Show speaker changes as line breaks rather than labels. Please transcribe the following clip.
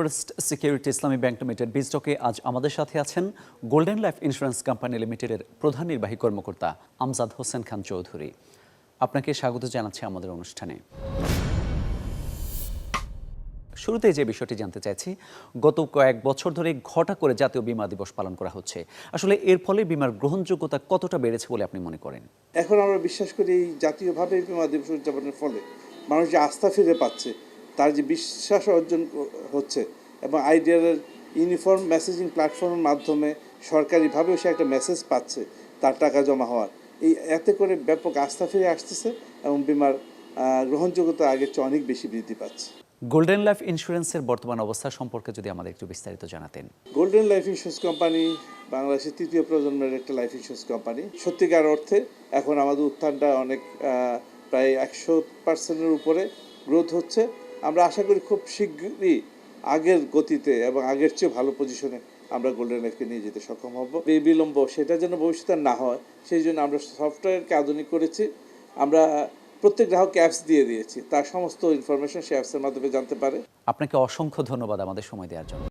first security Islami bank limited বিজডকে আজ আমাদের সাথে আছেন গোল্ডেন লাইফ ইন্স্যুরেন্স কোম্পানি লিমিটেডের প্রধান নির্বাহী কর্মকর্তা আমজাদ হোসেন খান চৌধুরী আপনাকে স্বাগত জানাচ্ছি আমাদের অনুষ্ঠানে শুরুতে যে বিষয়টি জানতে চাইছি গত কয়েক বছর ধরে ঘটা করে জাতীয় বিমা দিবস পালন করা হচ্ছে আসলে এর ফলে বিমার গ্রহণযোগ্যতা কতটা বেড়েছে বলে আপনি মনে করেন
এখন আমরা বিশ্বাস করি জাতীয়ভাবে বিমা দিবস উদযাপনের ফলে মানুষ যে আস্থা ফিরে পাচ্ছে তার যে বিশ্বাস অর্জন হচ্ছে এবং আইডিয়ার ইউনিফর্ম মেসেজিং প্ল্যাটফর্মের মাধ্যমে সরকারিভাবেও সে একটা মেসেজ পাচ্ছে তার টাকা জমা হওয়ার এই এতে করে ব্যাপক আস্থা ফিরে আসতেছে এবং বিমার গ্রহণযোগ্যতা আগের চেয়ে অনেক বেশি বৃদ্ধি পাচ্ছে
গোল্ডেন লাইফ ইন্স্যুরেন্সের বর্তমান অবস্থা সম্পর্কে যদি আমাদের একটু বিস্তারিত জানাতেন
গোল্ডেন লাইফ ইন্স্যুরেন্স কোম্পানি বাংলাদেশের তৃতীয় প্রজন্মের একটা লাইফ ইন্স্যুরেন্স কোম্পানি সত্যিকার অর্থে এখন আমাদের উত্থানটা অনেক প্রায় একশো পার্সেন্টের উপরে গ্রোথ হচ্ছে আমরা আশা করি খুব শীঘ্রই আগের গতিতে এবং আগের চেয়ে ভালো পজিশনে আমরা গোল্ডেন লাইফকে নিয়ে যেতে সক্ষম হব এই বিলম্ব সেটা যেন ভবিষ্যতে না হয় সেই জন্য আমরা সফটওয়্যারকে আধুনিক করেছি আমরা প্রত্যেক গ্রাহক অ্যাপস দিয়ে দিয়েছি তার সমস্ত ইনফরমেশন সে অ্যাপসের মাধ্যমে জানতে পারে আপনাকে অসংখ্য ধন্যবাদ আমাদের সময় দেওয়ার জন্য